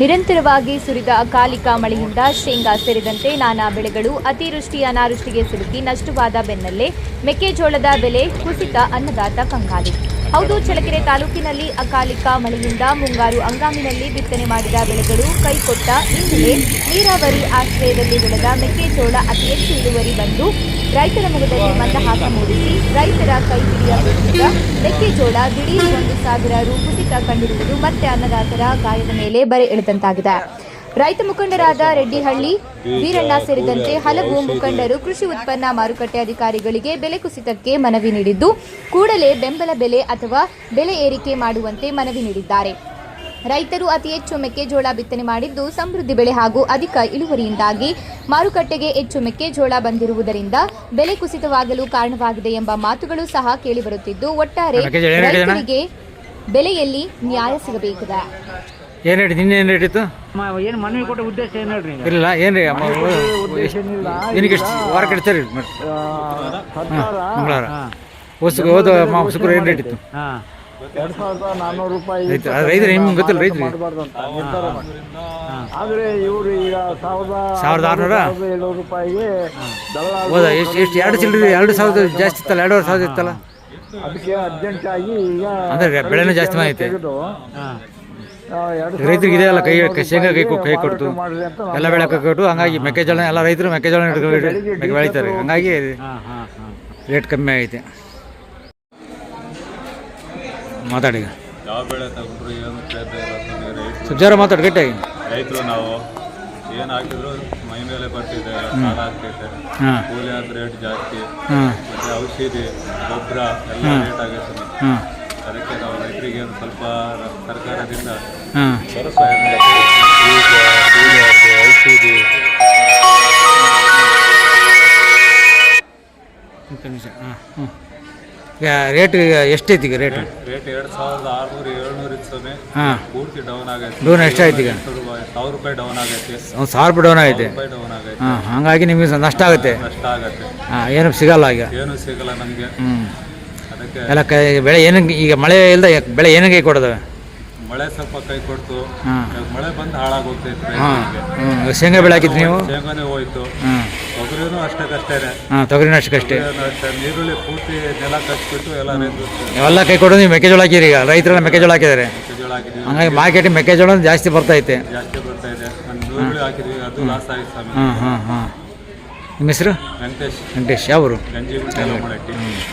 ನಿರಂತರವಾಗಿ ಸುರಿದ ಅಕಾಲಿಕ ಮಳೆಯಿಂದ ಶೇಂಗಾ ಸೇರಿದಂತೆ ನಾನಾ ಬೆಳೆಗಳು ಅತಿವೃಷ್ಟಿ ಅನಾವೃಷ್ಟಿಗೆ ಸಿಲುಕಿ ನಷ್ಟವಾದ ಬೆನ್ನಲ್ಲೇ ಮೆಕ್ಕೆಜೋಳದ ಬೆಲೆ ಕುಸಿತ ಅನ್ನದಾತ ಕಂಗಾಲಿ. ಹೌದು, ಚಳ್ಳಕೆರೆ ತಾಲೂಕಿನಲ್ಲಿ ಅಕಾಲಿಕ ಮಳೆಯಿಂದ ಮುಂಗಾರು ಹಂಗಾಮಿನಲ್ಲಿ ಬಿತ್ತನೆ ಮಾಡಿದ ಬೆಳೆಗಳು ಕೈಕೊಟ್ಟ ಇಂದಿಗೆ ನೀರಾವರಿ ಆಶ್ರಯದಲ್ಲಿ ಬೆಳೆದ ಮೆಕ್ಕೆಜೋಳ ಅತಿ ಹೆಚ್ಚು ಇಳುವರಿ ಬಂದು ರೈತರ ಮುಖದಲ್ಲಿ ಮತಹಾಸ ಮೂಡಿಸಿ ರೈತರ ಕೈ ಕುಸಿತ ಮೆಕ್ಕೆಜೋಳ ದಿಢೀರ್ ಒಂದು ಸಾವಿರ ರು ಕುಸಿತ ಕಂಡಿರುವುದು ಮತ್ತೆ ಅನ್ನದಾತರ ಗಾಯದ ಮೇಲೆ ಬರೆ ಎಳೆದಂತಾಗಿದೆ. ರೈತ ಮುಖಂಡರಾದ ರೆಡ್ಡಿಹಳ್ಳಿ, ವೀರಣ್ಣ ಸೇರಿದಂತೆ ಹಲವು ಮುಖಂಡರು ಕೃಷಿ ಉತ್ಪನ್ನ ಮಾರುಕಟ್ಟೆ ಅಧಿಕಾರಿಗಳಿಗೆ ಬೆಲೆ ಕುಸಿತಕ್ಕೆ ಮನವಿ ನೀಡಿದ್ದು, ಕೂಡಲೇ ಬೆಂಬಲ ಬೆಲೆ ಅಥವಾ ಬೆಲೆ ಏರಿಕೆ ಮಾಡುವಂತೆ ಮನವಿ ನೀಡಿದ್ದಾರೆ. ರೈತರು ಅತಿ ಹೆಚ್ಚು ಮೆಕ್ಕೆಜೋಳ ಬಿತ್ತನೆ ಮಾಡಿದ್ದು ಸಮೃದ್ಧಿ ಬೆಳೆ ಹಾಗೂ ಅಧಿಕ ಇಳುವರಿಯಿಂದಾಗಿ ಮಾರುಕಟ್ಟೆಗೆ ಹೆಚ್ಚು ಮೆಕ್ಕೆಜೋಳ ಬಂದಿರುವುದರಿಂದ ಬೆಲೆ ಕುಸಿತವಾಗಲು ಕಾರಣವಾಗಿದೆ ಎಂಬ ಮಾತುಗಳು ಸಹ ಕೇಳಿಬರುತ್ತಿದ್ದು ಒಟ್ಟಾರೆ? ರೈತರಿಗೆ ಬೆಲೆಯಲ್ಲಿ ನ್ಯಾಯ ಸಿಗಬೇಕಿದೆ. ಏನು ನಿನ್ನೆ ಏನು ರೇಟ್ ಇತ್ತು? ಏನು ಮನವಿ ಕೊಟ್ಟ ಉದ್ದೇಶ ಏನು ಹೇಳ್ರಿ ಇಲ್ಲ ಏನು ರೀ ಎಷ್ಟು ವಾರಕ್ಕೆ ಸರ್ಕಾರ ಮಂಗಳವಾರ. ಹೋದ ಮಾ ಶುಕ್ರ ಏನು ರೇಟ್ ಇತ್ತು? ಹಾ. ಎರಡ್ ಸಾವಿರದ ನಾನ್ನೂರು ರೂಪಾಯಿ ರೈತರು ನಿಮ್ಗೆ ಗೊತ್ತಿಲ್ಲ ರೈತರಿಗೆ? ಮಾಡಬಾರ್ದು ಅಂತ. ನಿರ್ಧಾರ ಮಾಡಿ. ಆದ್ರೆ ಇವರು ಈಗ ಸಾವಿರದ ಸಾವಿರದ ಆರುನೂರ? ಏಳ್ನೂರು ರೂಪಾಯಿಗೆ ಹೌದಾ ಎಷ್ಟು ಎಷ್ಟು ಎರಡು ಚಿಲ್ಲರೆ ಎರಡು ಸಾವಿರದ ಜಾಸ್ತಿ ಇತ್ತಲ್ಲ ಎರಡೂವರೆ ಸಾವಿರ ಇತ್ತಲ್ಲ? ಅದಕ್ಕೆ ಅರ್ಜೆಂಟ್ ಆಗಿ ಈಗ ಅಂದ್ರೆ ಬೆಳೆನೂ ಜಾಸ್ತಿ ಆಗೈತೆ. ರೈತರಿಗೆ ಇದೆಯಲ್ಲ ಕೈ ಶೇಂಗಾ ಕೈ ಕೊ- ಕೊಡ್ತು. ಎಲ್ಲ ಬೆಳೆ ಕೈ ಕೊಟ್ಟು ಹಂಗಾಗಿ ಮೆಕ್ಕೆಜೋಳ ಎಲ್ಲ ರೈತರು ಮೆಕ್ಕೆಜೋಳ ಬೆಳೀತಾರೆ. ಹಂಗಾಗಿ ಹಾ, ಹಾ, ಹಾ. ರೇಟ್ ಕಮ್ಮಿ ಆಗೈತೆ ಮಾತಾಡಿ. ಯಾವ ಬೆಳೆ ತಗೊಂಡ್ರು ಏನು ಪ್ರಯತ್ನ ಇಲ್ಲ ಸ್ವಲ್ಪ ಜೋರ ಮಾತಾಡಿ ಗಟ್ಟಿಯಾಗಿ ರೈತರು ನಾವು ಏನು ಹಾಕಿದ್ರು ಮೈ ಮೇಲೆ ಬರ್ತಿದೆ ಸಾಲ ಆಗ್ತೈತೆ ಹಾಂ. ಕೂಲಿ ಆದ ರೇಟ್ ಜಾಸ್ತಿ. ಹಾಂ. ಮತ್ತು ಔಷಧಿ ಗೊಬ್ಬರ ಎಲ್ಲ ರೇಟ್ ಆಗೈತೆ. ಹಾಂ. ಅದಕ್ಕೆ ನಾವು ರೈತರಿಗೆ ಒಂದು ಸ್ವಲ್ಪ ರ- ಸರ್ಕಾರದಿಂದ ಹಾಂ. ಬೀಜ, ಕೂಲಿ ಔಷಧಿ. ನಿಮಿಷ ಹಾಂ ಹ್ಞೂ ರೇಟ್ ಎಷ್ಟೈತಿ ಈಗ ರೇಟ್? ರೇಟ್ ಎರಡು ಸಾವಿರದ ಆರುನೂರು ಏಳ್ನೂರು ಇತ್ತು ಹಾಂ. ಪೂರ್ತಿ ಡೌನ್ ಆಗೈತೆ. ಡೌನ್ ಎಷ್ಟಾಯ್ತು ಈಗ? ಸಾವಿರ ರೂಪಾಯಿ ಡೌನ್ ಆಗೈತೆ. ಒಂದು ಸಾವಿರ ರೂಪಾಯಿ ಡೌನ್ ಆಗೈತೆ. ರೂಪಾಯಿ ಡೌನ್ ಆಗೈತೆ. ಹಾಂ ಹಾಗಾಗಿ ನಿಮಗೆ ನಷ್ಟ ಆಗುತ್ತೆ. ನಷ್ಟ ಆಗತ್ತೆ. ಹಾಂ ಏನು ಸಿಗಲ್ಲ ಈಗ? ಏನು ಸಿಗಲ್ಲ ನಮಗೆ. ಹ್ಞೂ ಅದಕ್ಕೆ ಎಲ್ಲ ಕೈ ಬೆಳೆ ಏನಕ್ಕೆ ಈಗ ಮಳೆ ಇಲ್ಲದೆ ಬೆಳೆ ಏನಕ್ಕೆ ಕೊಡೋದವೆ ಮಳೆ ಸ್ವಲ್ಪ ಕೈ ಕೊಡ್ತು. ಇವಾಗ ಮಳೆ ಬಂದು ಹಾಳಾಗೋಗ್ತೈತೆ ಹಾಂ. ಶೇಂಗಾ ಬೆಳೆ ಹಾಕಿದ್ರಿ ನೀವು? ಶೇಂಗಾನೇ ಹೋಯ್ತು. ತೊಗರಿನೂ ಅಷ್ಟಕ್ಕಷ್ಟೇನೆ ಹಾಂ ತೊಗರಿನ ಅಷ್ಟಕ್ಕಷ್ಟೇ ತೊಗರಿನೂ ಅಷ್ಟೇ. ನೀರುಳ್ಳಿ ಪೂರ್ತಿ ನೆಲ ಕಚ್ಬಿಟ್ಟು ಎಲ್ಲ ರೈತರು ಎಲ್ಲ ಕೈ ಕೊಡೋದು ನೀವು ಮೆಕ್ಕೆಜೋಳ ಹಾಕಿರಿ ಈಗ. ರೈತರೆಲ್ಲ ಮೆಕ್ಕೆಜೋಳ ಹಾಕಿದ್ದಾರೆ. ಮೆಕ್ಕೆಜೋಳ ಹಾಕಿದ್ವಿ ಹಂಗಾಗಿ ಮಾರ್ಕೆಟ್ ಮೆಕ್ಕೆಜೋಳ ಜಾಸ್ತಿ ಬರ್ತೈತೆ ಜಾಸ್ತಿ ಬರ್ತಾ ಇದೆ. ನೀರುಳ್ಳಿ ಹಾಕಿದ್ವಿ ಅದು ಲಾಸ್ ಸ್ವಾಮಿ. ಹಾಂ ಹಾಂ ಹಾಂ. ನಿಮ್ಮ ಹೆಸರು? ವೆಂಕಟೇಶ್. ವೆಂಕಟೇಶ್. ಯಾವರು? ಗಂಜಿಗುಂಟೆ ಲೋಮಳಟ್ಟಿ